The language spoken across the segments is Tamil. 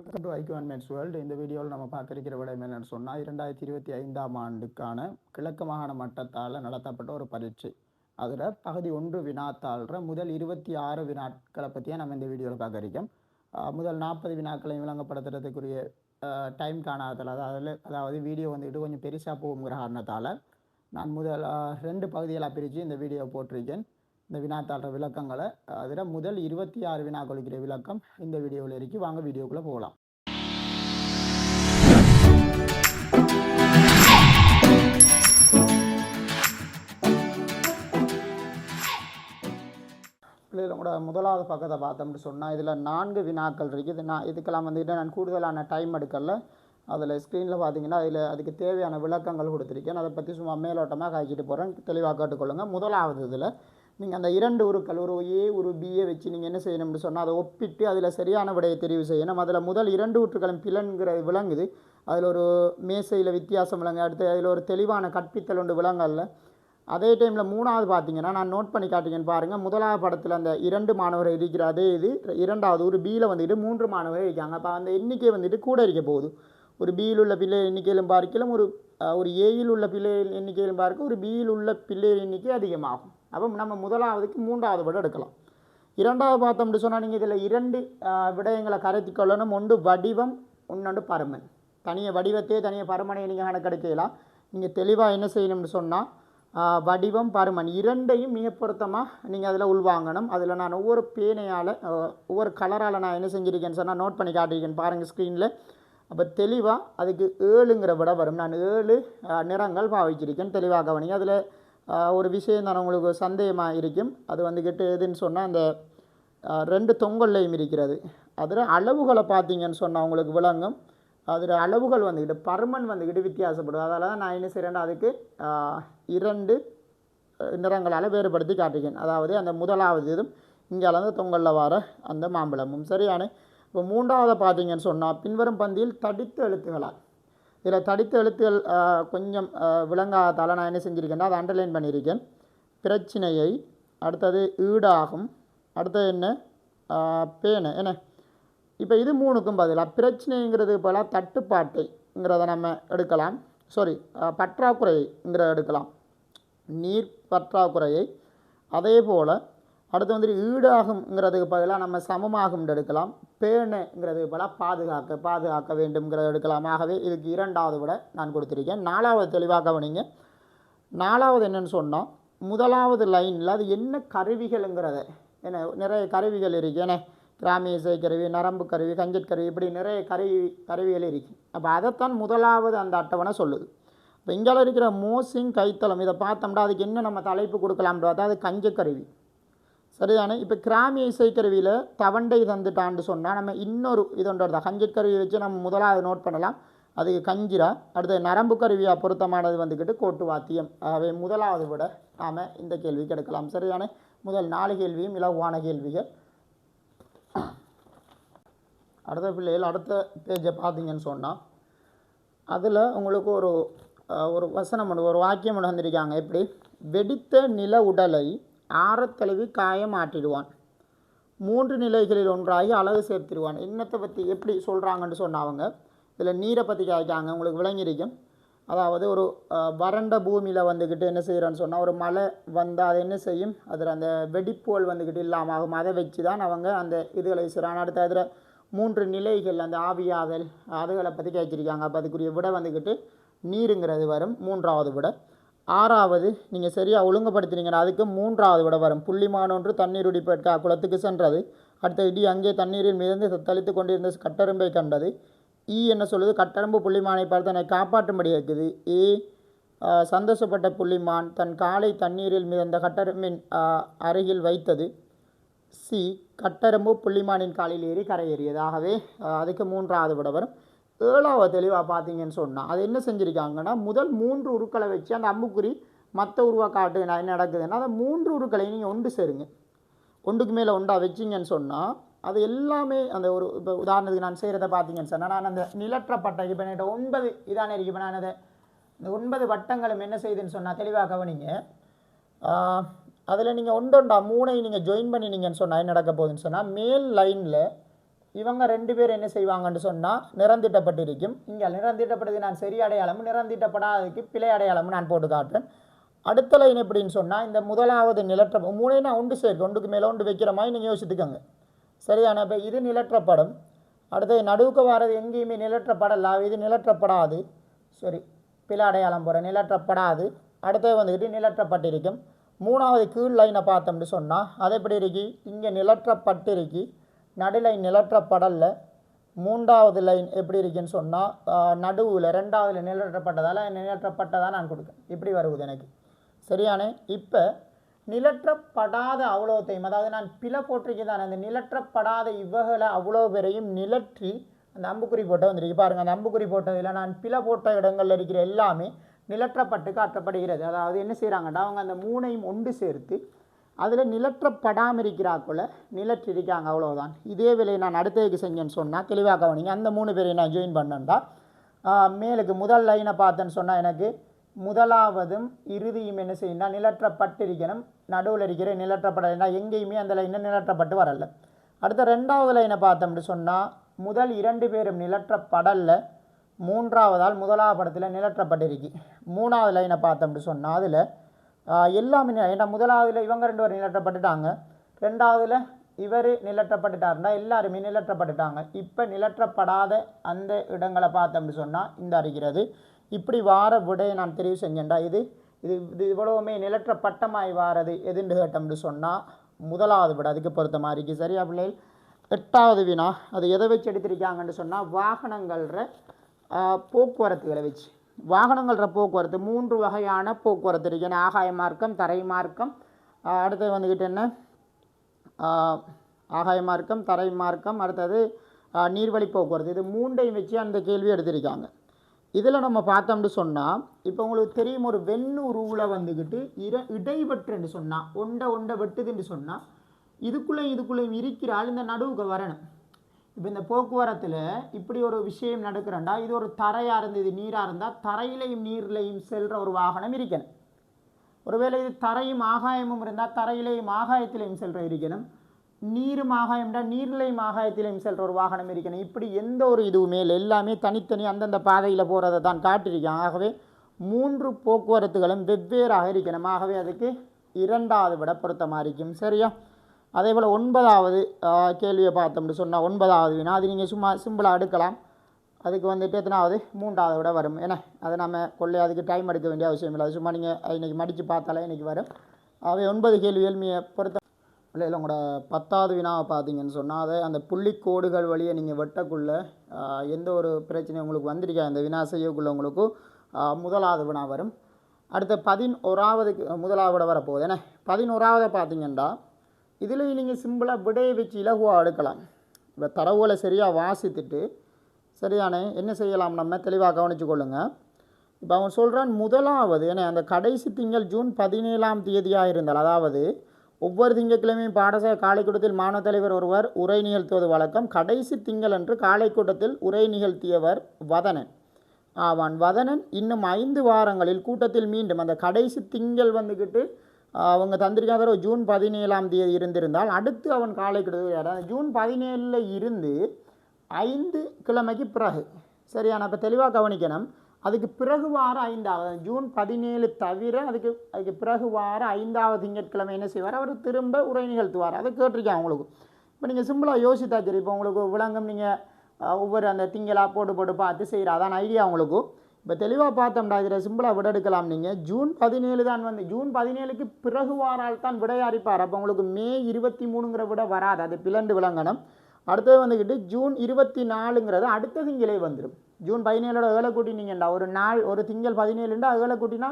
வெல்கம் டு ஐக்யூன் மேட்ஸ் வேர்ல்டு இந்த வீடியோவில் நம்ம பார்க்க இருக்கிற விட என்னென்னு சொன்னால் இரண்டாயிரத்தி இருபத்தி ஐந்தாம் ஆண்டுக்கான கிழக்கு மாகாண மட்டத்தால் நடத்தப்பட்ட ஒரு பரீட்சை. அதில் பகுதி ஒன்று வினாத்தாள்ற முதல் இருபத்தி ஆறு வினாட்களை பற்றியே நம்ம இந்த வீடியோவில் பார்க்க இருக்கோம். முதல் நாற்பது வினாக்களையும் விளங்கப்படுத்துறதுக்குரிய டைம் காணாததால் அதாவது அதாவது வீடியோ வந்துட்டு கொஞ்சம் பெருசாக போகுங்கிற காரணத்தால் நான் முதல் ரெண்டு பகுதிகளாக பிரித்து இந்த வீடியோ போட்டிருக்கேன். இந்த வினாத்தாள விளக்கங்களை அதில் முதல் இருபத்தி ஆறு வினாக்களுக்கிற விளக்கம் இந்த வீடியோவில் இருக்கு. வாங்க வீடியோக்குள்ளே போகலாம். நம்மளோட கூட முதலாவது பக்கத்தை பார்த்தோம்னு சொன்னால் இதில் நான்கு வினாக்கள் இருக்குது இது நான் இதுக்கெல்லாம் வந்துக்கிட்டு நான் கூடுதலான டைம் எடுக்கல. அதில் ஸ்க்ரீனில் பார்த்தீங்கன்னா அதில் அதுக்கு தேவையான விளக்கங்கள் கொடுத்துருக்கேன். அதை பற்றி சும்மா மேலோட்டமாக காய்ச்சிட்டு போகிறேன் தெளிவாக கேட்டுக்கொள்ளுங்கள் முதலாவது இதில் நீங்கள் அந்த இரண்டு உருக்கள் ஒரு ஏ ஒரு பிஏ வச்சு நீங்கள் என்ன செய்யணும்னு சொன்னால் அதை ஒப்பிட்டு அதில் சரியான விடையை தெரிவு செய்யணும். அதில் முதல் இரண்டு ஊற்றுக்களும் பிளன்கிறது விளங்குது அதில் ஒரு மேசையில் வித்தியாசம் விளங்கு. அடுத்து அதில் ஒரு தெளிவான கற்பித்தல் ஒன்று விளங்கல்ல. அதே டைமில் மூணாவது பார்த்தீங்கன்னா நான் நோட் பண்ணி காட்டிங்கன்னு பாருங்கள் முதலாவது படத்தில் அந்த இரண்டு மாணவர் இருக்கிற அதே இது இரண்டாவது ஒரு பியில் வந்துட்டு மூன்று மாணவர் இருக்காங்க. அப்போ அந்த எண்ணிக்கை வந்துட்டு கூட இருக்க போகுது. ஒரு பியில் உள்ள பிள்ளை எண்ணிக்கையிலும் பார்க்கலாம். ஒரு ஒரு ஏயில் உள்ள பிள்ளை எண்ணிக்கையிலும் பார்க்க ஒரு பியில் உள்ள பிள்ளை எண்ணிக்கை அதிகமாகும். அப்போ நம்ம முதலாவதுக்கு மூன்றாவது விட எடுக்கலாம். இரண்டாவது பார்த்தோம் அப்படின்னு சொன்னால் நீங்கள் இதில் இரண்டு விடயங்களை கருத்தி கொள்ளணும். ஒன்று வடிவம் இன்னொன்று பருமன். தனிய வடிவத்தையே தனிய பருமனை நீங்கள் கணக்கெடுக்கலாம். நீங்கள் தெளிவாக என்ன செய்யணும்னு சொன்னால் வடிவம் பருமன் இரண்டையும் மிக பொருத்தமாக நீங்கள் அதில் உள்வாங்கணும். அதில் நான் ஒவ்வொரு பேனையால் ஒவ்வொரு கலரால் நான் என்ன செஞ்சுருக்கேன்னு சொன்னால் நோட் பண்ணி காட்டியிருக்கேன் பாருங்கள் ஸ்க்ரீனில் அப்போ தெளிவாக அதுக்கு ஏழுங்கிற விட வரும். நான் ஏழு நிறங்கள் பாவிச்சிருக்கேன். தெளிவாக கவனிங்க. அதில் ஒரு விஷயம் தான் உங்களுக்கு சந்தேகமாக இருக்கும் அது வந்துக்கிட்டு எதுன்னு சொன்னால் அந்த ரெண்டு தொங்கல்லையும் இருக்கிறது அதில் அளவுகளை பார்த்தீங்கன்னு சொன்னால் உங்களுக்கு விளங்கும். அதில் அளவுகள் வந்துக்கிட்டு பருமன் வந்துக்கிட்டு வித்தியாசப்படும் அதால் தான் நான் என்ன செய்கிறேன்னா அதுக்கு இரண்டு நிறங்களால் வேறுபடுத்தி காட்டுகிறேன். அதாவது அந்த முதலாவது இதும் இங்கே அளந்து தொங்கலில் வர அந்த மாம்பழமும். சரியான? இப்போ மூன்றாவது பார்த்தீங்கன்னு சொன்னால் பின்வரும் பந்தியில் தடித்த எழுத்துக்களால். இதில் தடித்த எழுத்துகள் கொஞ்சம் விளங்காதால் விளங்காததால் நான் என்ன செஞ்சுருக்கேன்னா அதை அண்டர்லைன் பண்ணியிருக்கேன். பிரச்சினையை அடுத்தது ஈடாகும் அடுத்தது என்ன? பேனை என்ன? இப்போ இது மூணுக்கும் பதிலாக பிரச்சனைங்கிறது போல தட்டுப்பாட்டைங்கிறத நம்ம எடுக்கலாம். சாரி பற்றாக்குறைங்கிறத எடுக்கலாம். நீர் பற்றாக்குறையை அதே போல் அடுத்து வந்துட்டு ஈடாகுங்கிறதுக்கு பதிலாக நம்ம சமமாகும் எடுக்கலாம் பேணுங்கிறதுக்கு பதிலாக பாதுகாக்க பாதுகாக்க வேண்டும்ங்கிறத எடுக்கலாம். ஆகவே இதுக்கு இரண்டாவது விட நான் கொடுத்துருக்கேன். நாலாவது தெளிவாக கவனிங்க. நாலாவது என்னன்னு சொன்னால் முதலாவது லைனில் அது என்ன கருவிகள்ங்கிறத என்ன நிறைய கருவிகள் இருக்குது ஏன்னா கிராமிய இசை கருவி நரம்பு கருவி கஞ்சட் கருவி இப்படி நிறைய கருவி கருவிகள் இருக்குது அப்போ அதைத்தான் முதலாவது அந்த அட்டவணை சொல்லுது. இப்போ இங்கே இருக்கிற மோசிங் கைத்தளம் இதை பார்த்தோம்னா அதுக்கு என்ன நம்ம தலைப்பு கொடுக்கலாம்னு பார்த்தா அது கஞ்சக்கருவி சரிதானே? இப்போ கிராமிய இசைக்கருவியில் தவண்டை தந்துட்டான்னு சொன்னால் நம்ம இன்னொரு இதொன்றா கஞ்சட் கருவியை வச்சு நம்ம முதலாவது நோட் பண்ணலாம். அதுக்கு கஞ்சிரா அடுத்து நரம்பு கருவியாக பொருத்தமானது வந்துக்கிட்டு கோட்டு வாத்தியம். ஆகவே முதலாவது விட நாம் இந்த கேள்வி கெடுக்கலாம் சரிதானே? முதல் நாலு கேள்வியும் இலகுவான கேள்விகள். அடுத்த பிள்ளைகள் அடுத்த பேஜை பார்த்தீங்கன்னு சொன்னால் அதில் உங்களுக்கு ஒரு ஒரு வசனம் ஒன்று ஒரு வாக்கியம் ஒன்று வந்திருக்காங்க எப்படி? வெடித்த நில உடலை ஆறத்தழுவி காயமாட்டிடுவான் மூன்று நிலைகளில் ஒன்றாகி அழகு சேர்த்திடுவான். என்னத்தை பற்றி எப்படி சொல்கிறாங்கன்னு சொன்னவங்க இதில் நீரை பற்றி காய்க்காங்க உங்களுக்கு விளங்கிருக்கும் அதாவது ஒரு வறண்ட பூமியில் வந்துக்கிட்டு என்ன செய்கிறான்னு சொன்னால் ஒரு மழை வந்தால் அது என்ன செய்யும்? அதில் அந்த வெடிப்புகள் வந்துக்கிட்டு இல்லாமல் ஆகும் அதை வச்சு தான் அவங்க அந்த இதுகளை செய்கிறாங்க அடுத்த அதில் மூன்று நிலைகள் அந்த ஆவியாதல் அதுகளை பற்றி கேட்சிருக்காங்க அப்போ அதுக்குரிய விட வந்துக்கிட்டு நீருங்கிறது வரும் மூன்றாவது விட. ஆறாவது நீங்கள் சரியாக ஒழுங்குபடுத்தினீங்கன்னா அதுக்கு மூன்றாவது விட வரும். புள்ளிமானொன்று தண்ணீர் உடிப்பேட்கா குளத்துக்கு சென்றது. அடுத்த இடி அங்கே தண்ணீரில் மிதந்து தத்தளித்து கொண்டிருந்த கட்டெரும்பை கண்டது. ஈ என்ன சொல்லுது? கட்டெரும்பு புள்ளிமானை பார்த்து தன்னை காப்பாற்றும்படி இருக்குது ஏ சந்தோஷப்பட்ட புள்ளிமான் தன் காலை தண்ணீரில் மிதந்த கட்டெரும்பின் அருகில் வைத்தது. சி கட்டெரும்பு புள்ளிமானின் காலில் ஏறி கரையேறியது. ஆகவே அதுக்கு மூன்றாவது விட வரும். ஏழாவது தெளிவாக பார்த்தீங்கன்னு சொன்னால் அது என்ன செஞ்சுருக்காங்கன்னா முதல் மூன்று உருக்களை வச்சு அந்த அம்புக்குறி மற்ற உருவாக காட்டு நான் என்ன நடக்குதுன்னா அந்த மூன்று உருக்களை நீங்கள் ஒன்று சேருங்க. ஒன்றுக்கு மேலே ஒன்றா வச்சிங்கன்னு சொன்னால் அது எல்லாமே அந்த ஒரு இப்போ உதாரணத்துக்கு நான் செய்கிறத பார்த்தீங்கன்னு சொன்னால் நான் அந்த நிலற்றப்பட்ட இப்போ என்கிட்ட ஒன்பது இதானே இருக்கு இப்போ நான் அதை இந்த ஒன்பது வட்டங்களும் என்ன செய்யுதுன்னு சொன்னால் தெளிவாக கவனிங்க. அதில் நீங்கள் ஒன்றொண்டா மூணை நீங்கள் ஜாயின் பண்ணினீங்கன்னு சொன்னால் என்ன நடக்க போகுதுன்னு சொன்னால் மேல் லைனில் இவங்க ரெண்டு பேர் என்ன செய்வாங்கன்னு சொன்னால் நிறந்திட்டப்பட்டிருக்கும் இங்கே நிறந்திட்டப்பட்டது நான் சரி அடையாளமும் நிறந்திட்டப்படாததுக்கு பிழை அடையாளமும் நான் போட்டு காட்டுறேன். அடுத்த லைன் எப்படின்னு சொன்னால் இந்த முதலாவது நிலற்ற மூணே நான் ஒன்று சேர்க்க ஒன்றுக்கு மேலே ஒன்று வைக்கிற மாதிரி நீங்கள் யோசித்துக்கோங்க. சரியான இப்போ இது நிலற்றப்படும். அடுத்தது நடுவுக்கு வர்றது எங்கேயுமே நிலற்றப்படல இது நிலற்றப்படாது. சரி பில அடையாளம் போகிற நிலற்றப்படாது. அடுத்தது வந்துக்கிட்டு நிலற்றப்பட்டிருக்கும். மூணாவது கீழ் லைனை பார்த்தோம்னு சொன்னால் அது எப்படி இருக்கு? இங்கே நிலற்றப்பட்டிருக்கு. நடுலைன் நிலற்றப்படலில் மூன்றாவது லைன் எப்படி இருக்குன்னு சொன்னால் நடுவில் ரெண்டாவதில் நிலற்றப்பட்டதால் நிலற்றப்பட்டதாக நான் கொடுக்கேன். இப்படி வருவது எனக்கு. சரியானே? இப்போ நிலற்றப்படாத அவ்வளோத்தையும் அதாவது நான் பிழை போட்டிருக்கேன் தானே அந்த நிலற்றப்படாத இவ்வகளை அவ்வளோ பேரையும் நிலற்றி அந்த அம்புக்குறி போட்ட வந்திருக்கு. பாருங்கள் அந்த அம்புக்குறி போட்டதில் நான் பிழை போட்ட இடங்களில் இருக்கிற எல்லாமே நிலற்றப்பட்டு காட்டப்படுகிறது. அதாவது என்ன செய்கிறாங்கன்னா அவங்க அந்த மூணையும் ஒன்று சேர்த்து அதில் நிலற்றப்படாமல் இருக்கிறாக்குள்ள நிலற்றிருக்காங்க அவ்வளோதான் இதே வேலையை நான் அடுத்ததுக்கு செஞ்சேன்னு சொன்னால் தெளிவாக கவனிங்க. அந்த மூணு பேரையும் நான் ஜாயின் பண்ணேன்டா. மேலுக்கு முதல் லைனை பார்த்தேன்னு சொன்னால் எனக்கு முதலாவதும் இறுதியும் என்ன செய்யணும்னா நிலற்றப்பட்டிருக்கணும் நடுவில் இருக்கிற நிலற்றப்படலைன்னா எங்கேயுமே அந்த லைனை நிலற்றப்பட்டு வரல. அடுத்த ரெண்டாவது லைனை பார்த்தோம்னு சொன்னால் முதல் இரண்டு பேரும் நிலற்றப்படல. மூன்றாவதால் முதலாவது படத்தில் நிலற்றப்பட்டிருக்கு. மூணாவது லைனை பார்த்தோம்னு சொன்னால் அதில் எல்லாமே ஏன்னா முதலாவதுல இவங்க ரெண்டு பேரும் நிலட்டப்பட்டுட்டாங்க ரெண்டாவதுல இவர் நிலற்றப்பட்டுட்டாருன்னா எல்லாருமே நிலற்றப்பட்டுட்டாங்க இப்போ நிலற்றப்படாத அந்த இடங்களை பார்த்தோம்னு சொன்னால் இந்த அறிகிறது. இப்படி வார விடையை நான் தெரிவு செஞ்சேன்டா. இது இது இது இவ்வளவுமே நிலற்றப்பட்டமாய் வாரது எதுன்னு கேட்டோம்னு சொன்னால் முதலாவது விட. அதுக்கு பொறுத்த இருக்குது சரியா பிள்ளைகள்? எட்டாவது வினா அது எதை வச்சு எடுத்திருக்காங்கன்னு சொன்னால் வாகனங்கள்ற போக்குவரத்துகளை வச்சு. வாகனங்கள்ற போக்குவரத்து மூன்று வகையான போக்குவரத்து இருக்கு. ஏன்னா ஆகாய மார்க்கம் தரை மார்க்கம். அடுத்தது வந்துக்கிட்டு என்ன? ஆகாய மார்க்கம் தரை மார்க்கம் அடுத்தது நீர்வழி போக்குவரத்து. இது மூண்டையும் வச்சு அந்த கேள்வி எடுத்திருக்காங்க. இதில் நம்ம பார்த்தோம்னு சொன்னால் இப்போ உங்களுக்கு தெரியும் ஒரு வெண்ணுருவில் வந்துக்கிட்டு இர இடைவெட்டுன்னு சொன்னால் ஒண்டை ஒண்டை வெட்டுதுன்னு சொன்னால் இதுக்குள்ளேயும் இதுக்குள்ளேயும் இருக்கிறாள் இந்த நடுவுக்கு வரணும். இப்போ இந்த போக்குவரத்தில் இப்படி ஒரு விஷயம் நடக்கிறண்டா இது ஒரு தரையாக இருந்தது இது நீராக இருந்தால் தரையிலையும் நீர்லையும் செல்கிற ஒரு வாகனம் இருக்கணும். ஒருவேளை இது தரையும் ஆகாயமும் இருந்தால் தரையிலையும் ஆகாயத்திலையும் செல்ற இருக்கணும். நீரும் ஆகாயம்டா நீர்லையும் ஆகாயத்திலையும் செல்கிற ஒரு வாகனம் இருக்கணும். இப்படி எந்த ஒரு இதுவுமே இல்லை. எல்லாமே தனித்தனி அந்தந்த பாதையில் போகிறத தான் காட்டியிருக்கேன் ஆகவே மூன்று போக்குவரத்துகளும் வெவ்வேறாக இருக்கணும். ஆகவே அதுக்கு இரண்டாவது விட பொருத்தமாக இருக்கும். சரியா? அதே போல் ஒன்பதாவது கேள்வியை பார்த்தோம்னு சொன்னால் ஒன்பதாவது வினா அது நீங்கள் சும்மா சிம்பிளாக எடுக்கலாம். அதுக்கு வந்துட்டு எத்தனாவது? மூன்றாவது விட வரும். ஏன்னா அதை நம்ம கொள்ளை அதுக்கு டைம் எடுக்க வேண்டிய அவசியம் இல்லை. அது சும்மா நீங்கள் இன்றைக்கி மடித்து பார்த்தாலே இன்றைக்கி வரும். அவை ஒன்பது கேள்வி மீ பொறுத்த. இல்லை இல்லை உங்களோட பத்தாவது வினாவை பார்த்தீங்கன்னு சொன்னால் அதை அந்த புள்ளிக்கோடுகள் வழியை நீங்கள் வெட்டக்குள்ளே எந்த ஒரு பிரச்சனையும் உங்களுக்கு வந்திருக்கா இந்த வினா செய்யக்குள்ள உங்களுக்கு முதலாவது வினா வரும். அடுத்த பதினோராவதுக்கு முதலாவது விட வரப்போகுது. ஏன்னா பதினோராவதை பார்த்தீங்கன்னா இதில் நீங்கள் சிம்பிளாக விடையை வச்சு இலகுவாக எடுக்கலாம். இப்போ தரவுகளை சரியாக வாசித்துட்டு சரியான என்ன செய்யலாம்? நம்ம தெளிவாக கவனித்து கொள்ளுங்கள் இப்போ அவன் சொல்கிறான் முதலாவது ஏன்னா அந்த கடைசி திங்கள் ஜூன் பதினேழாம் தேதியாக இருந்தால் அதாவது ஒவ்வொரு திங்கட்கிழமையும் பாடசாலை காலைக்கூட்டத்தில் மாணவ தலைவர் ஒருவர் உரை நிகழ்த்துவது வழக்கம். கடைசி திங்கள் அன்று காலைக்கூட்டத்தில் உரை நிகழ்த்தியவர் வதனன். ஆவான் வதனன் இன்னும் ஐந்து வாரங்களில் கூட்டத்தில் மீண்டும் அந்த கடைசி திங்கள் வந்துக்கிட்டு அவங்க தந்திரிக்காதவர் ஜூன் பதினேழாம் தேதி இருந்திருந்தால் அடுத்து அவன் காலை கூட்டத்தில் ஜூன் பதினேழில் இருந்து ஐந்து கிழமைக்கு பிறகு. சரியான இப்போ தெளிவாக கவனிக்கணும். அதுக்கு பிறகு வார ஐந்தாவது ஜூன் பதினேழு தவிர அதுக்கு அதுக்கு பிறகு வார ஐந்தாவது திங்கட்கிழமை என்ன செய்வார்? அவர் திரும்ப உரை நிகழ்த்துவார். அதை கேட்டிருக்கேன் அவங்களுக்கு. இப்போ நீங்கள் சிம்பிளாக யோசித்தா சரி இப்போ உங்களுக்கு விளங்கம் நீங்கள் ஒவ்வொரு அந்த திங்களாக போட்டு போட்டு பார்த்து செய்கிற அதான் ஐடியா உங்களுக்கு. இப்போ தெளிவாக பார்த்தோம்டா இதில் சிம்பிளாக விட எடுக்கலாம் நீங்கள் ஜூன் பதினேழு தான் வந்து ஜூன் பதினேழுக்கு பிறகு வாரால் தான் விடையாரிப்பார் அப்போ உங்களுக்கு மே இருபத்தி மூணுங்கிற விட வராது அது பிளண்டு விளங்கணும். அடுத்தது வந்துக்கிட்டு ஜூன் இருபத்தி நாலுங்கிறது அடுத்த திங்களே வந்துடும் ஜூன் பதினேழோட ஏழை கூட்டினீங்கண்டா ஒரு நாள் ஒரு திங்கள் பதினேழுண்டா ஏழை கூட்டினா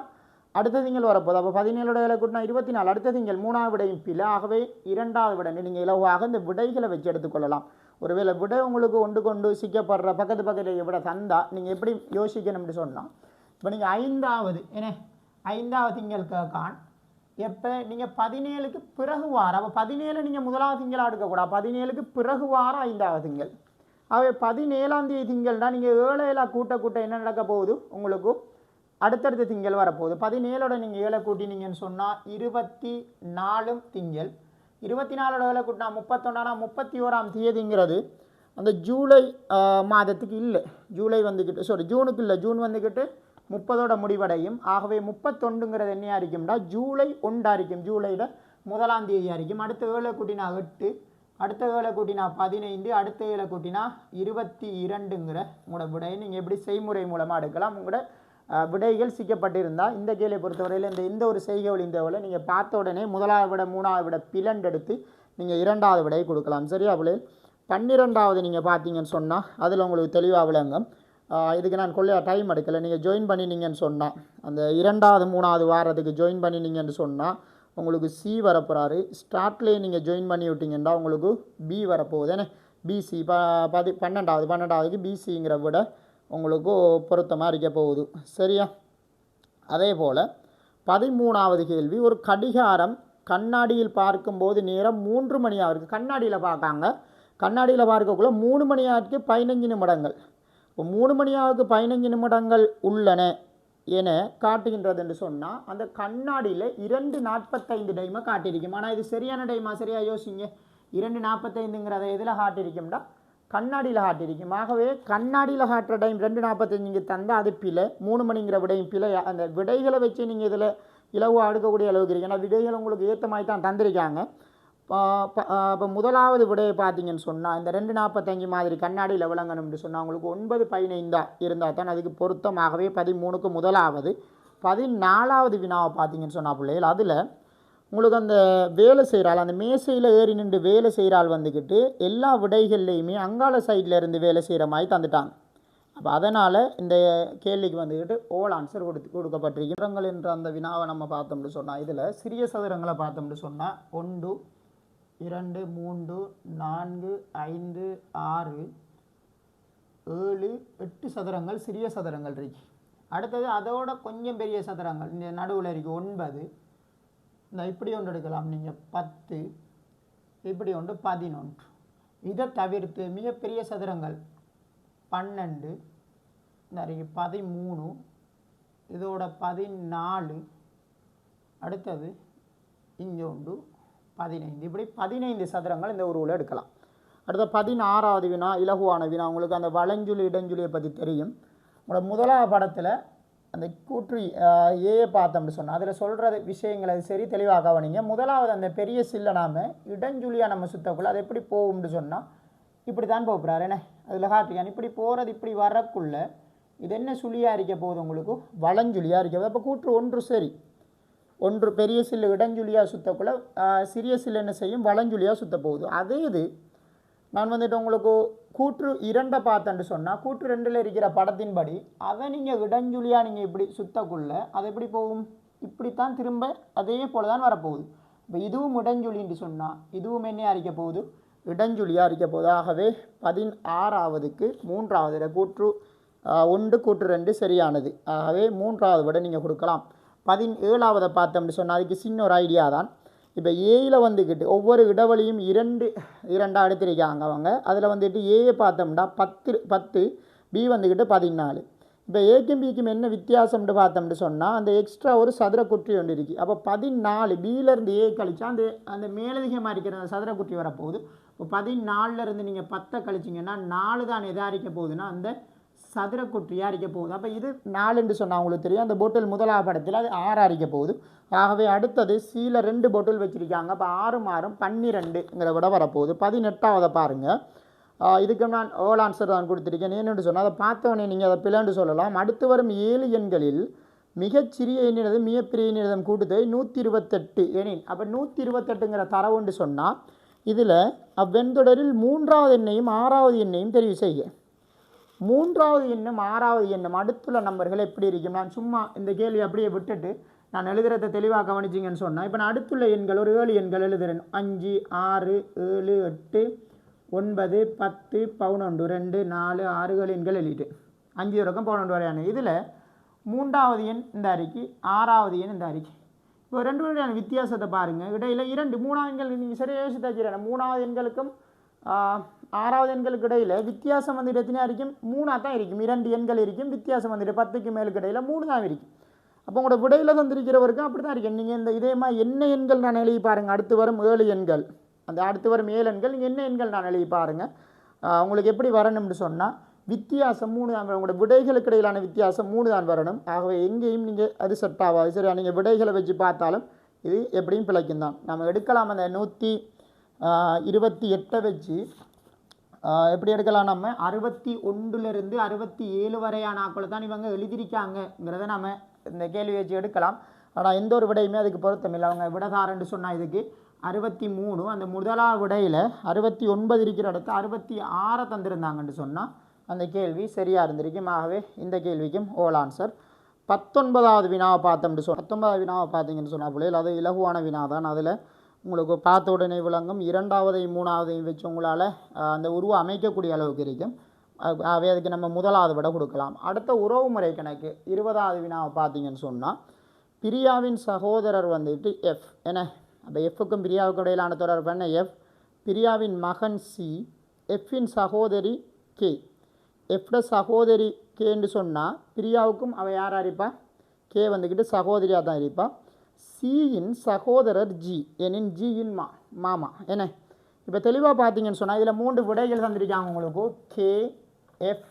அடுத்த திங்கள் வரப்போகுது. அப்போ பதினேழோட ஏழை கூட்டினா இருபத்தி நாலு அடுத்த திங்கள் மூணாவது விடையும் பிழை. ஆகவே இரண்டாவது விடை நீங்கள் இலவாக இந்த விடைகளை வச்சு எடுத்துக்கொள்ளலாம். ஒருவேளை விட உங்களுக்கு ஒன்று கொண்டு சிக்கப்படுற பக்கத்து பக்கத்தில் விட தந்தா நீங்கள் எப்படி யோசிக்கணும்னு சொன்னால் இப்போ நீங்கள் ஐந்தாவது என்ன? ஐந்தாவது திங்கள் கான் எப்போ? நீங்கள் பதினேழுக்கு பிறகு வாரம். அப்போ பதினேழு நீங்கள் முதலாவது திங்களாக எடுக்கக்கூடாது. பதினேழுக்கு பிறகு வாரம் ஐந்தாவது திங்கள். அவை பதினேழாம் தேதி திங்கள்னா நீங்கள் ஏழை ஏழா கூட்ட கூட்ட என்ன நடக்க போகுது? உங்களுக்கு அடுத்தடுத்த திங்கள் வரப்போகுது. பதினேழோட நீங்கள் ஏழை கூட்டினீங்கன்னு சொன்னால் இருபத்தி நாலும் திங்கள். இருபத்தி நாலோட ஏழை கூட்டினா முப்பத்தொன்னா முப்பத்தி ஓராம் தேதிங்கிறது அந்த ஜூலை மாதத்துக்கு இல்லை. ஜூலை வந்துக்கிட்டு சாரி ஜூனுக்கு இல்லை. ஜூன் வந்துக்கிட்டு முப்பதோட முடிவடையும். ஆகவே முப்பத்தொண்டுங்கிறது என்ன இருக்கும்டா ஜூலை ஒன்றா இருக்கும் ஜூலையில் முதலாம் தேதி இருக்கும் அடுத்த ஏழை கூட்டினா எட்டு அடுத்த ஏழை கூட்டினா பதினைந்து அடுத்த ஏழை கூட்டினா இருபத்தி இரண்டுங்கிற உங்களோட விடையை நீங்கள் எப்படி செய்முறை மூலமாக எடுக்கலாம். உங்களோட விடைகள் சிக்கப்பட்டிருந்தால் இந்த கேள்வியை பொறுத்தவரையில் இந்த எந்த ஒரு செய்கை இந்த நீங்கள் பார்த்த உடனே முதலாவது விட மூணாவது விட பிளண்டெடுத்து நீங்கள் இரண்டாவது விடையை கொடுக்கலாம். சரியா பிள்ளைகள் பன்னிரெண்டாவது நீங்கள் பார்த்தீங்கன்னு சொன்னால் அதில் உங்களுக்கு தெளிவாக விளங்கும். இதுக்கு நான் கொள்ளையா டைம் எடுக்கலை. நீங்கள் ஜாயின் பண்ணினீங்கன்னு சொன்னால் அந்த இரண்டாவது மூணாவது வாரத்துக்கு ஜாயின் பண்ணினீங்கன்னு சொன்னால் உங்களுக்கு சி வரப்போகிறாரு ஸ்டார்ட்லேயே நீங்கள் ஜாயின் பண்ணி விட்டீங்கன்னா உங்களுக்கு பி வரப்போகுது. ஏன்னா பிசி ப பதி பன்னெண்டாவது பன்னெண்டாவதுக்கு பிசிங்கிற விட உங்களுக்கு பொருத்தமாக இருக்க போகுது. சரியா? அதே போல் பதிமூணாவது கேள்வி ஒரு கடிகாரம் கண்ணாடியில் பார்க்கும்போது நேரம் மூன்று மணி இருக்குது கண்ணாடியில் பார்க்காங்க. கண்ணாடியில் பார்க்கக்குள்ள மூணு மணி பதினஞ்சு நிமிடங்கள். இப்போ மூணு மணி பதினஞ்சு நிமிடங்கள் உள்ளன என காட்டுகின்றது என்று சொன்னால் அந்த கண்ணாடியில் இரண்டு நாற்பத்தைந்து டைமை காட்டியிருக்கும். ஆனால் இது சரியான டைமா சரியாக யோசிங்க. இரண்டு நாற்பத்தைந்துங்கிறத எதில் காட்டியிருக்கும்டா? கண்ணாடியில் காட்டியிருக்கும் ஆகவே கண்ணாடியில் காட்டுற டைம் ரெண்டு நாற்பத்தஞ்சுங்க தந்தால் அது பிழை. மூணு மணிங்கிற விடையும் பிழை. அந்த விடைகளை வச்சு நீங்கள் இதில் இலவாக அடுக்கக்கூடிய அளவுக்கு இருக்கு ஏன்னா விடைகள் உங்களுக்கு ஏற்ற மாதிரி தான் தந்திருக்காங்க. இப்போ முதலாவது விடையை பார்த்தீங்கன்னு சொன்னால் இந்த ரெண்டு நாற்பத்தஞ்சு மாதிரி கண்ணாடியில் விளங்கணும்னு சொன்னால் உங்களுக்கு ஒன்பது பதினைந்தா இருந்தால் தான் அதுக்கு பொருத்தமாகவே பதிமூணுக்கு முதலாவது பதினாலாவது வினாவை பார்த்தீங்கன்னு சொன்னால் பிள்ளைகள் அதில் உங்களுக்கு அந்த வேலை செய்கிறாள் அந்த மேசையில் ஏறி நின்று வேலை செய்கிறாள் வந்துக்கிட்டு எல்லா விடைகள்லையுமே அங்காள சைடில் இருந்து வேலை செய்கிற மாதிரி தந்துட்டாங்க. அப்போ அதனால் இந்த கேள்விக்கு வந்துக்கிட்டு ஓல் ஆன்சர் கொடுத்து கொடுக்கப்பட்டிருக்கு. சதுரங்கள் என்ற அந்த வினாவை நம்ம பார்த்தோம்னு சொன்னால் இதில் சிறிய சதுரங்களை பார்த்தோம்னு சொன்னால் ஒன்று இரண்டு மூன்று நான்கு ஐந்து ஆறு ஏழு எட்டு சதுரங்கள் சிறிய சதுரங்கள் இருக்கு. அடுத்தது அதோட கொஞ்சம் பெரிய சதுரங்கள் இந்த நடுவில் இருக்குது ஒன்பது. இந்த இப்படி ஒன்று எடுக்கலாம். நீங்கள் பத்து இப்படி ஒன்று பதினொன்று. இதை தவிர்த்து மிகப்பெரிய சதுரங்கள் பன்னெண்டு நிறைய பதிமூணு இதோட பதினாலு அடுத்தது இங்கே உண்டு பதினைந்து. இப்படி பதினைந்து சதுரங்கள் இந்த உருவில் எடுக்கலாம். அடுத்த பதினாறாவது வினா இலகுவான வினா. உங்களுக்கு அந்த வளஞ்சுழி இடஞ்சுழியை பற்றி தெரியும். உங்களோட முதலாவது படத்தில் அந்த கூற்று ஆஹ், ஏ பார்த்தோம்னு சொன்னால் அதில் சொல்கிற விஷயங்களை சரி தெளிவாக கவனிங்க. முதலாவது அந்த பெரிய சில்லை நாம் இடஞ்சுழியாக நம்ம சுற்றக்குள்ளே அது எப்படி போகும்னு சொன்னால் இப்படி தான் போகிறார். என்ன? அதில் காட்டுக்கான் இப்படி போகிறது இப்படி வரக்குள்ள இது என்ன சுழியாக இருக்க போகுது உங்களுக்கு? வளஞ்சுழியாக இருக்க போகுது. அப்போ கூற்று ஒன்று சரி. ஒன்று பெரிய சில்லு இடஞ்சுழியாக சுற்றக்குள்ளே சிறிய சில்லு என்ன செய்யும்? வளஞ்சுழியாக சுத்த போகுது. அதே இது நான் வந்துட்டு உங்களுக்கு கூற்று இரண்டை பார்த்தேன்னு சொன்னால் கூற்று ரெண்டில் இருக்கிற படத்தின்படி அதை நீங்கள் விடஞ்சொலியாக நீங்கள் இப்படி சுத்தக்குள்ள அது எப்படி போகும்? இப்படித்தான் திரும்ப அதே போல தான் வரப்போகுது. இப்போ இதுவும் இடஞ்சுழின்னு சொன்னால் இதுவும் என்ன அறிக்க போகுது? இடஞ்சுழியாக அறிக்க போகுது. ஆகவே பதினாறாவதுக்கு மூன்றாவது கூற்று ஒன்று கூற்று ரெண்டு சரியானது. ஆகவே மூன்றாவது விட நீங்கள் கொடுக்கலாம். பதினேழாவதை பார்த்தோம்னு சொன்னால் அதுக்கு சின்ன ஒரு ஐடியா தான். இப்போ ஏயில் வந்துக்கிட்டு ஒவ்வொரு இடைவெளியும் இரண்டு இரண்டாக எடுத்திருக்காங்க அவங்க. அதில் வந்துட்டு ஏயை பார்த்தோம்னா பத்து பத்து பி வந்துக்கிட்டு பதினாலு. இப்போ ஏக்கும் பிக்கும் என்ன வித்தியாசம்னு பார்த்தோம்னு சொன்னால் அந்த எக்ஸ்ட்ரா ஒரு சதுர குற்றி ஒன்று இருக்குது அப்போ பதினாலு பியிலேருந்து ஏ கழிச்சா அந்த அந்த மேலதிகமாக இருக்கிற அந்த சதுர குற்றி வரப்போகுது. இப்போ பதினாலிருந்து நீங்கள் பத்தை கழிச்சிங்கன்னா நாலு தான் நிதாரிக்க போகுதுன்னா அந்த சதுர குற்றியாக அரிக்க போகுது. அப்போ இது நாலுன்னு சொன்னால் உங்களுக்கு தெரியும். அந்த போட்டில் முதலாவது படத்தில் அது ஆறு அரிக்க போகுது. ஆகவே அடுத்தது சீல ரெண்டு போட்டில் வச்சுருக்காங்க. அப்போ ஆறு மாறும் பன்னிரெண்டுங்கிற விட வரப்போகுது. பதினெட்டாவதை பாருங்கள் இதுக்கு நான் ஓல் ஆன்சர் தான் கொடுத்துருக்கேன். ஏன்னு சொன்னால் அதை பார்த்தோன்னே நீங்கள் அதை பிள்ளைன்னு சொல்லலாம். அடுத்து வரும் ஏழு எண்களில் மிகச்சிறிய எண்ணினதும் மிகப்பெரிய எண்ணினதும் கூட்டுத்தொகை நூற்றி இருபத்தெட்டு எனின். அப்போ நூற்றி இருபத்தெட்டுங்கிற தரவுன்னு சொன்னால் இதில் அவ்வெண்தொடரில் மூன்றாவது எண்ணையும் ஆறாவது எண்ணையும் தெரிவு செய்ய மூன்றாவது எண்ணும் ஆறாவது எண்ணும் அடுத்துள்ள நம்பர்கள் எப்படி இருக்கும்? நான் சும்மா இந்த கேள்வி அப்படியே விட்டுட்டு நான் எழுதுறத தெளிவாக கவனிச்சிங்கன்னு சொன்னால் இப்போ நான் அடுத்துள்ள எண்கள் ஒரு ஏழு எண்கள் எழுதுறேன். அஞ்சு ஆறு ஏழு எட்டு ஒன்பது பத்து பதினொன்று ரெண்டு நாலு ஆறு ஏழு எண்கள் எழுதிட்டு. அஞ்சு வரைக்கும் பதினொன்று வரையான. இதில் மூன்றாவது எண் இந்த அறிக்கை ஆறாவது எண் இந்த அறிக்கை. இப்போ ரெண்டு வரையான வித்தியாசத்தை பாருங்கள் இடையில் இரண்டு மூணாவது எண்கள் நீங்கள் சரியாக யோசித்தாச்சு மூணாவது எண்களுக்கும் ஆறாவது எண்களுக்கு இடையில் வித்தியாசம் வந்து எத்தனையாக இருக்கும் மூணாக தான் இருக்கும். இரண்டு எண்கள் இருக்கும். வித்தியாசம் வந்துட்டு பத்துக்கு மேலுக்கு இடையில் மூணு தான் இருக்கும். அப்போ உங்களோட விடையில் தந்திருக்கிறவருக்கும் அப்படி தான் இருக்கும். நீங்கள் இந்த இதே மாதிரி என்ன எண்கள் நான் எழுதி பாருங்கள் அடுத்து வரும் ஏழு எண்கள். அந்த அடுத்து வரும் ஏழு எண்கள். நீங்கள் என்ன எண்கள் நான் எழுதி பாருங்கள் உங்களுக்கு எப்படி வரணும்னு சொன்னால் வித்தியாசம் மூணு தான் வரும். உங்களோட விடைகளுக்கு இடையிலான வித்தியாசம் மூணு தான் வரணும். ஆகவே எங்கேயும் நீங்கள் அது செட் ஆகாது. சரியா? நீங்கள் விடைகளை வச்சு பார்த்தாலும் இது எப்படியும் பிழைக்கும் தான். நம்ம எடுக்கலாம். அந்த நூற்றி இருபத்தி எட்டை வச்சு எப்படி எடுக்கலாம் நம்ம? அறுபத்தி ஒன்றுலேருந்து அறுபத்தி ஏழு வரையான ஆக்களை தான் இவங்க எழுதியிருக்காங்கங்கிறத நம்ம இந்த கேள்வி வச்சு எடுக்கலாம். ஆனால் எந்த ஒரு விடையுமே அதுக்கு பொருத்தம் இல்லை. அவங்க விடதாரன்னு சொன்னால் இதுக்கு அறுபத்தி மூணு அந்த முதலாவது விடையில் அறுபத்தி ஒன்பது இருக்கிற இடத்த அறுபத்தி ஆறை தந்திருந்தாங்கன்னு சொன்னால் அந்த கேள்வி சரியாக இருந்திருக்கும். ஆகவே இந்த கேள்விக்கும் ஓல் ஆன்சர் பத்தொன்பதாவது வினாவை பார்த்தோம்னு சொல் பத்தொன்பதாவது வினாவை பார்த்தீங்கன்னு சொன்னால் பிள்ளைகள் அது இலகுவான வினா தான் அதில் உங்களுக்கு பார்த்த உடனே விளங்கும். இரண்டாவதையும் மூணாவதையும் வச்சு உங்களால் அந்த உருவம் அமைக்கக்கூடிய அளவுக்கு இருக்கும். ஆகவே அதுக்கு நம்ம முதலாவது விட கொடுக்கலாம். அடுத்த உறவு முறை கணக்கு இருபதாவது வினாவை பார்த்தீங்கன்னு சொன்னால் பிரியாவின் சகோதரர் வந்துட்டு எஃப் என்ன? அப்போ எஃப்க்கும் பிரியாவுக்கும் இடையிலான தொடர்பு என்ன? எஃப் பிரியாவின் மகன் சி எஃப்பின் சகோதரி கே எஃப்ட சகோதரி கேன்னு சொன்னால் பிரியாவுக்கும் அவள் யாராக இருப்பா? கே வந்துக்கிட்டு சகோதரியாக தான் இருப்பாள் சியின் சகோதரர் ஜி எனின் ஜியின் மா மாமா என்ன? இப்போ தெளிவாக பார்த்தீங்கன்னு சொன்னால் இதில் மூன்று விடைகள் தந்திருக்காங்க உங்களுக்கு. கே எஃப்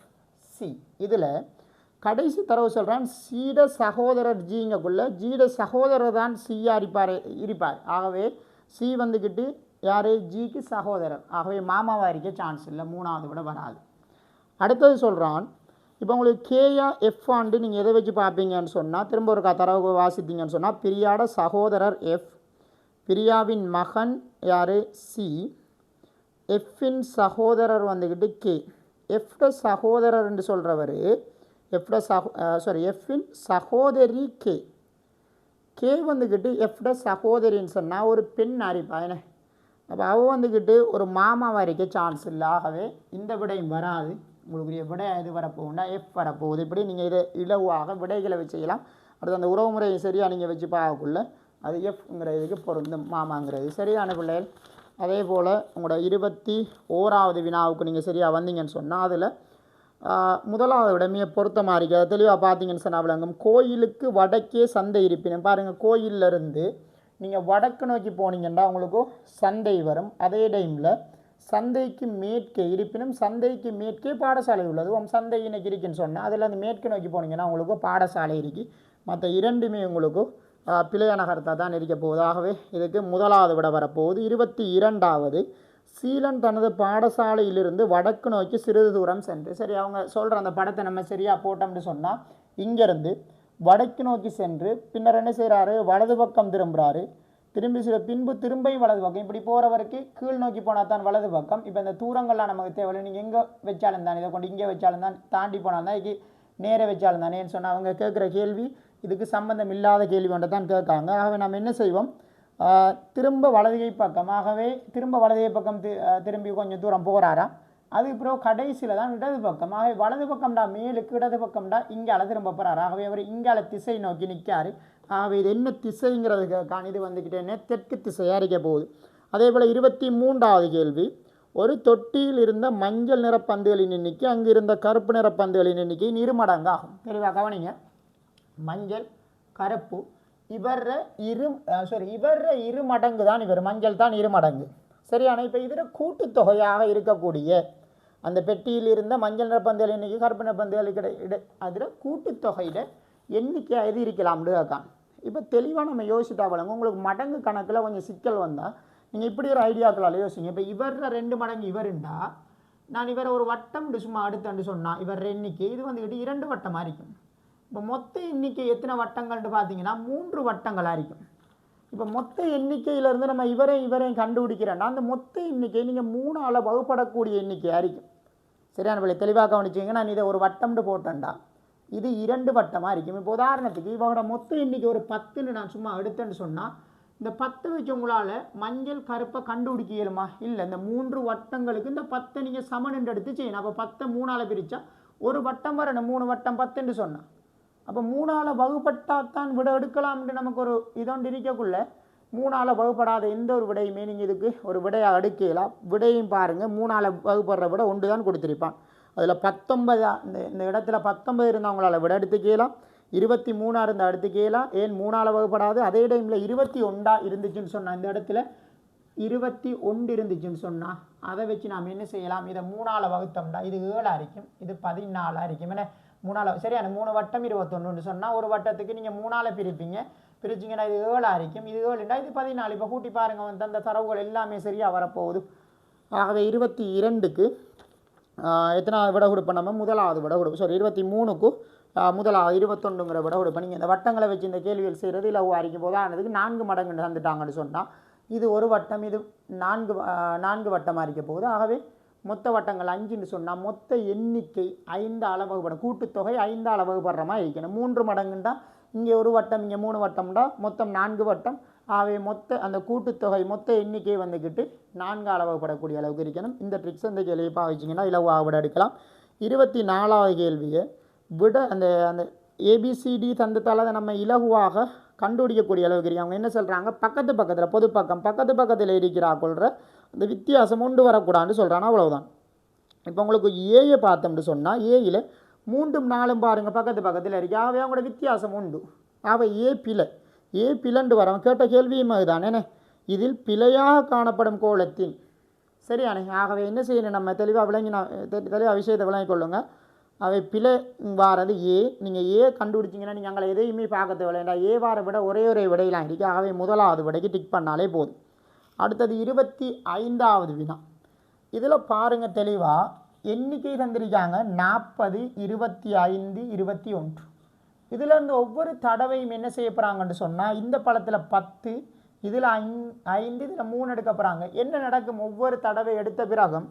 சி இதில் கடைசி தரவு சொல்கிறான் சீட சகோதரர் ஜிங்கக்குள்ள ஜீட சகோதரர் தான் சியாக இருப்பார் இருப்பார். ஆகவே சி வந்துக்கிட்டு யார்? ஜிக்கு சகோதரர். ஆகவே மாமாவாக இருக்க சான்ஸ் இல்லை மூணாவது விட வராது. அடுத்தது சொல்கிறான் இப்போ உங்களுக்கு கேயா எஃப் ஆண்டு நீங்கள் எதை வச்சு பார்ப்பீங்கன்னு சொன்னால் திரும்ப ஒரு க- தரவு வாசித்தீங்கன்னு சொன்னால் பிரியாட சகோதரர் எஃப் பிரியாவின் மகன் யார்? சி எஃப்பின் சகோதரர் வந்துக்கிட்டு கே எஃப்ட சகோதரர்ன்னு சொல்கிறவர் எஃப்ட சகோ சாரி எஃப்பின் சகோதரி கே கே வந்துக்கிட்டு எஃப்ட சகோதரின்னு சொன்னால் ஒரு பெண் அரிப்பா என்ன? அப்போ அவள் வந்துக்கிட்டு ஒரு மாமாவாக இருக்க சான்ஸ் இல்லை ஆகவே இந்த விடையும் வராது. உங்களுக்குரிய விடை எது வரப்போகுண்டா எஃப் வரப்போகுது. இப்படி நீங்கள் இதை இலவாக விடைகளை வச்சுக்கலாம் அடுத்து அந்த உறவு முறையை சரியாக நீங்கள் வச்சு பார்க்கக்குள்ள அது எஃப்ங்கிற இதுக்கு பொருந்தும். மாமாங்கிறது. சரியான பிள்ளைகள் அதே போல் உங்களோட இருபத்தி ஓராவது வினாவுக்கு நீங்கள் சரியாக வந்தீங்கன்னு சொன்னால் அதில் முதலாவது விடமே பொருத்தமாக இருக்குது அதை தெளிவாக பார்த்தீங்கன்னு சொன்னால் விளங்கும். கோயிலுக்கு வடக்கே சந்தை இருப்பினும் பாருங்கள் கோயில்ல இருந்து நீங்கள் வடக்கு நோக்கி போனீங்கன்னா உங்களுக்கு சந்தை வரும். அதே டைமில் சந்தைக்கு மேற்கே இருப்பினும் சந்தைக்கு மேற்கே பாடசாலை உள்ளது. உம் சந்தை இன்னைக்கு இருக்குன்னு சொன்னால் அதில் அந்த மேற்கு நோக்கி போனீங்கன்னா உங்களுக்கு பாடசாலை இருக்கு. மற்ற இரண்டுமே உங்களுக்கு ஆஹ், நகரத்தை தான் இருக்க போகுது. ஆகவே இதுக்கு முதலாவது விட வரப்போகுது. இருபத்தி இரண்டாவது சீலன் தனது பாடசாலையிலிருந்து வடக்கு நோக்கி சிறிது தூரம் சென்று சரி அவங்க சொல்கிற அந்த படத்தை நம்ம சரியாக போட்டோம்னு சொன்னால் இங்கேருந்து வடக்கு நோக்கி சென்று பின்னர் என்ன செய்கிறாரு வலது பக்கம் திரும்புகிறாரு திரும்பி சில பின்பு திரும்பியும் வலது பக்கம். இப்படி போகிறவருக்கு கீழ் நோக்கி போனால் தான் வலது பக்கம். இப்போ இந்த தூரங்கள்லாம் நமக்கு தேவையில்லை. நீங்கள் எங்கே வச்சாலும் தான் இதை கொண்டு இங்கே வச்சாலும் தான் தாண்டி போனால் தான் இதுக்கு நேர வச்சாலும் தானேன்னு சொன்னால் அவங்க கேட்குற கேள்வி இதுக்கு சம்பந்தம் இல்லாத கேள்வி ஒன்றை தான் கேட்காங்க. ஆகவே நம்ம என்ன செய்வோம்? திரும்ப வலதுகை பக்கமாகவே திரும்ப வலதுகை பக்கம் திரும்பி கொஞ்சம் தூரம் போகிறாராம் அதுக்கு பிறகு கடைசியில் தான் இடது பக்கம். ஆகவே வலது பக்கம்டா மேலுக்கு இடது பக்கம்டா இங்கால திரும்ப போகிறாரு ஆகவே அவர் இங்கால திசை நோக்கி நிற்காரு ஆகவே இது என்ன திசைங்கிறது இது வந்துக்கிட்டேனே தெற்கு திசையாக இருக்க போகுது. அதே போல் இருபத்தி மூன்றாவது கேள்வி. ஒரு தொட்டியில் இருந்த மஞ்சள் நிற பந்துகளின் எண்ணிக்கை அங்கே இருந்த கருப்பு நிற பந்துகளின் எண்ணிக்கை இருமடங்காகும் தெளிவாக கவனிங்க. மஞ்சள் கருப்பு இவர இரு சாரி இவர இரு மடங்கு தான் இவர். மஞ்சள் தான் இரு மடங்கு. சரியான இப்போ இதில் கூட்டுத்தொகையாக இருக்கக்கூடிய அந்த பெட்டியில் இருந்த மஞ்சள் நிற பந்துகள் எண்ணிக்கை கருப்பு நிற பந்துகள் கிடை இட அதில் கூட்டுத்தொகையில் எண்ணிக்கை எது இருக்கலாம்னு இப்போ தெளிவாக நம்ம யோசித்தா வளங்க உங்களுக்கு மடங்கு கணக்கில் கொஞ்சம் சிக்கல் வந்தால் நீங்கள் இப்படி ஒரு ஐடியாக்களால் யோசிங்க. இப்போ இவரில் ரெண்டு மடங்கு இவருண்டா நான் இவரை ஒரு வட்டம் சும்மா அடுத்தண்டு சொன்னால் இவர் எண்ணிக்கை இது வந்துக்கிட்டு இரண்டு வட்டமாக இருக்கும். இப்போ மொத்த எண்ணிக்கை எத்தனை வட்டங்கள்னு பார்த்தீங்கன்னா மூன்று வட்டங்களாக இருக்கும். இப்போ மொத்த எண்ணிக்கையிலேருந்து நம்ம இவரையும் இவரையும் கண்டுபிடிக்கிறேன்னா அந்த மொத்த எண்ணிக்கை நீங்கள் மூணால் வகுப்படக்கூடிய எண்ணிக்கையாக இருக்கும். சரியான பிள்ளை தெளிவாக கவனிச்சிங்க நான் இதை ஒரு வட்டம்னு போட்டேன்டா. இது இரண்டு வட்டமாக இருக்கும். இப்போ உதாரணத்துக்கு இவரோட மொத்த இன்றைக்கி ஒரு பத்துன்னு நான் சும்மா எடுத்தேன்னு சொன்னால் இந்த பத்து வச்சு உங்களால் மஞ்சள் கருப்பை கண்டுபிடிக்க இயலுமா? இல்லை இந்த மூன்று வட்டங்களுக்கு இந்த பத்தை நீங்கள் சமன் எடுத்து செய்யணும். அப்போ பத்தை மூணால் பிரித்தா ஒரு வட்டம் வரணும் மூணு வட்டம் பத்துன்னு சொன்னான் அப்போ மூணால் வகுப்பட்டாத்தான் விட எடுக்கலாம்னு நமக்கு ஒரு இதொன்று இருக்கக்குள்ள மூணால் வகுப்படாத எந்த ஒரு விடையுமே நீங்கள் இதுக்கு ஒரு விடையாக எடுக்கலாம் விடையும் பாருங்கள் மூணால் வகுப்படுற விட ஒன்று தான் கொடுத்துருப்பான். அதில் பத்தொன்பது இந்த இந்த இடத்துல பத்தொன்பது இருந்தவங்களால் விட எடுத்துக்கலாம் இருபத்தி மூணாக இருந்தால் எடுத்துக்கலாம் ஏன் மூணால் வகுப்படாது? அதே டைமில் இருபத்தி ஒன்றா இருந்துச்சுன்னு சொன்னால் இந்த இடத்துல இருபத்தி ஒன்று இருந்துச்சுன்னு சொன்னால் அதை வச்சு நாம் என்ன செய்யலாம்? இதை மூணால் வகுத்தோம்னா இது ஏழாக இருக்கும். இது பதினாலாக இருக்கும். ஏன்னா மூணால் சரியான மூணு வட்டம் இருபத்தொன்றுன்னு சொன்னால் ஒரு வட்டத்துக்கு நீங்கள் மூணால் பிரிப்பீங்க. பிரிச்சிங்கன்னா இது ஏழாக இருக்கும். இது ஏழுண்டா இது பதினாலு. இப்போ கூட்டி பாருங்கள் வந்து அந்த தரவுகள் எல்லாமே சரியாக வரப்போகுது. ஆகவே இருபத்தி இரண்டுக்கு எத்தனாவது விட நம்ம முதலாவது விட சாரி இருபத்தி மூணுக்கு முதலாவது இருபத்தொண்டுங்கிற விட நீங்கள் இந்த வட்டங்களை வச்சு இந்த கேள்விகள் செய்கிறது இலவு அறிக்கும் போது ஆனதுக்கு நான்கு மடங்கு தந்துட்டாங்கன்னு சொன்னால் இது ஒரு வட்டம் இது நான்கு வ- நான்கு வட்டமாக இருக்க போகுது. ஆகவே மொத்த வட்டங்கள் அஞ்சுன்னு சொன்னால் மொத்த எண்ணிக்கை ஐந்து அளவகுப்படும் கூட்டுத்தொகை ஐந்து அளவகுப்படுற மாதிரி இருக்கணும். மூன்று மடங்குண்டா இங்கே ஒரு வட்டம் இங்கே மூணு வட்டம்டா மொத்தம் நான்கு வட்டம். ஆகவே மொத்த அந்த கூட்டுத்தொகை மொத்த எண்ணிக்கை வந்துக்கிட்டு நான்கு அளவுப்படக்கூடிய அளவுக்கு இருக்கணும். இந்த ட்ரிக்ஸ் அந்த கேள்வியை பாவிச்சிங்கன்னா இலவாகப்பட விட எடுக்கலாம். இருபத்தி நாலாவது கேள்வியை விட அந்த அந்த ஏபிசிடி தந்தத்தால் அதை நம்ம இலகுவாக கண்டுபிடிக்கக்கூடிய அளவுக்கு இருக்கு அவங்க என்ன சொல்கிறாங்க பக்கத்து பக்கத்தில் பொது பக்கம் பக்கத்து பக்கத்தில் இருக்கிறா கொள்கிற அந்த வித்தியாசம் உண்டு வரக்கூடாதுன்னு சொல்கிறாங்க அவ்வளோதான் இப்போ உங்களுக்கு ஏயை பார்த்தோம்னு சொன்னால் ஏயில் மூன்றும் நாலும் பாருங்கள் பக்கத்து பக்கத்தில் இருக்கு. ஆகவே அவங்களோட வித்தியாசம் உண்டு. ஆகவே ஏ பிழை. ஏ பிளண்டு வரவன் கேட்ட கேள்வியும் அதுதானே. இதில் பிழையாக காணப்படும் கோலத்தின். சரியானே ஆகவே என்ன செய்யணும்? நம்ம தெளிவாக விளங்கி தெளிவாக விஷயத்தை விளங்கிக் கொள்ளுங்க. அவை பிழை வாரது ஏ. நீங்கள் ஏ கண்டுபிடிச்சிங்கன்னா நீங்கள் எங்களை எதையுமே பார்க்க தேவையில்லை ஏ வார விட ஒரே ஒரே விடையெல்லாம் இருக்குது ஆகவே முதலாவது விடைக்கு டிக் பண்ணாலே போதும். அடுத்தது இருபத்தி ஐந்தாவது வினா. இதில் பாருங்கள் தெளிவாக எண்ணிக்கை தந்திருக்காங்க. நாற்பது இருபத்தி ஐந்து இருபத்தி ஒன்று. இதில் இருந்து ஒவ்வொரு தடவையும் என்ன செய்ய போகிறாங்கன்னு சொன்னால் இந்த பழத்தில் பத்து இதில் ஐந் ஐந்து இதில் மூணு எடுக்க போகிறாங்க என்ன நடக்கும்? ஒவ்வொரு தடவை எடுத்த பிறகும்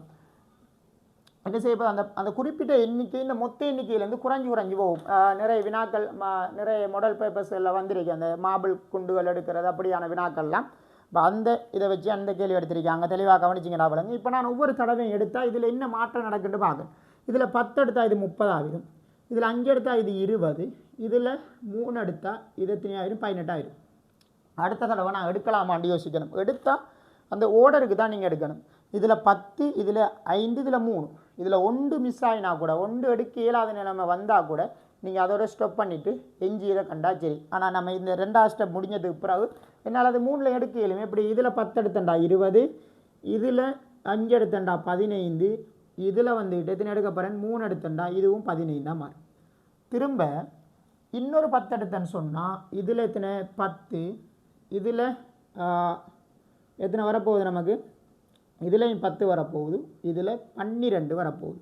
என்ன செய்ய அந்த அந்த குறிப்பிட்ட எண்ணிக்கை இந்த மொத்த எண்ணிக்கையிலேருந்து குறைஞ்சி குறைஞ்சி போகும். நிறைய வினாக்கள் மா- நிறைய மாடல் பேப்பர்ஸில் வந்திருக்கு. அந்த மாபிள் குண்டுகள் எடுக்கிறது அப்படியான வினாக்கள்லாம். இப்போ அந்த இதை வச்சு அந்த கேள்வி எடுத்திருக்காங்க. தெளிவாக கவனிச்சிங்கன்னா பழங்க இப்போ நான் ஒவ்வொரு தடவையும் எடுத்தால் இதில் என்ன மாற்றம் நடக்குன்னு பார்க்கணும் இதில் பத்து எடுத்தால் இது முப்பதாகிடும் இதில் அஞ்சு எடுத்தால் இது இருபது இதில் மூணு எடுத்தால் இது பதினெட்டாயிரம். அடுத்த தடவை நான் எடுக்கலாமான்னு யோசிக்கணும். எடுத்தால் அந்த ஓர்டருக்கு தான் நீங்கள் எடுக்கணும். இதில் பத்து இதில் ஐந்து இதில் மூணு. இதில் ஒன்று மிஸ் ஆகினா கூட ஒன்று எடுக்க இயலாத நிலைமை வந்தால் கூட நீங்கள் அதோட ஸ்டெப் பண்ணிவிட்டு எஞ்சியதை கண்டா சரி. ஆனால் நம்ம இந்த ரெண்டாவது ஸ்டெப் முடிஞ்சதுக்கு பிறகு என்னால் அது மூணில் எடுக்க இயலும். இப்படி இதில் பத்து எடுத்தண்டா இருபது. இதில் அஞ்சு எடுத்தண்டா பதினைந்து. இதில் வந்துட்டு எத்தனை எடுக்க போகிறேன் மூணு எடுத்தண்டா இதுவும் பதினைந்தாக மாறும் திரும்ப இன்னொரு பத்து எடுத்தேன்னு சொன்னால் இதில் எத்தனை? பத்து. இதில் எத்தனை வரப்போகுது நமக்கு? இதுலேயும் பத்து வரப்போகுது. இதில் பன்னிரெண்டு வரப்போகுது.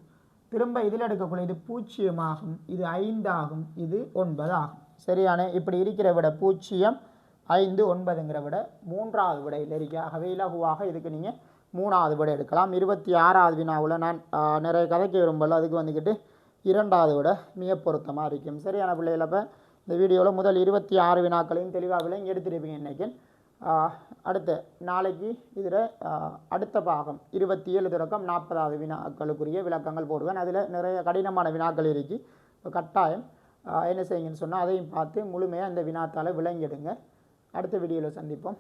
திரும்ப இதில் எடுக்கக்கூடிய இது பூஜ்ஜியமாகும். இது ஐந்தாகும். இது ஒன்பது ஆகும் சரியான இப்படி இருக்கிற விட பூஜ்ஜியம் ஐந்து ஒன்பதுங்கிற விட மூன்றாவது விடையில் இருக்கு. ஆகவே இலகுவாக இதுக்கு நீங்கள் மூணாவது விட எடுக்கலாம். இருபத்தி ஆறாவது வினாவில் நான் நிறைய கதைக்கு விரும்பல. அதுக்கு வந்துக்கிட்டு இரண்டாவது விட மிக பொருத்தமாக இருக்கும். சரியான பிள்ளைகள் அப்போ இந்த வீடியோவில் முதல் இருபத்தி ஆறு வினாக்களையும் தெளிவாக விளங்கி எடுத்திருப்பீங்க இன்னைக்கு. அடுத்து நாளைக்கு இதில் அடுத்த பாகம் இருபத்தி ஏழு தொடக்கம் நாற்பதாவது வினாக்களுக்குரிய விளக்கங்கள் போடுவேன். அதில் நிறைய கடினமான வினாக்கள் இருக்கு. இப்போ கட்டாயம் என்ன செய்யுங்கன்னு சொன்னால் அதையும் பார்த்து முழுமையாக இந்த வினாத்தால் விளங்கிடுங்க. அடுத்த வீடியோவில் சந்திப்போம்.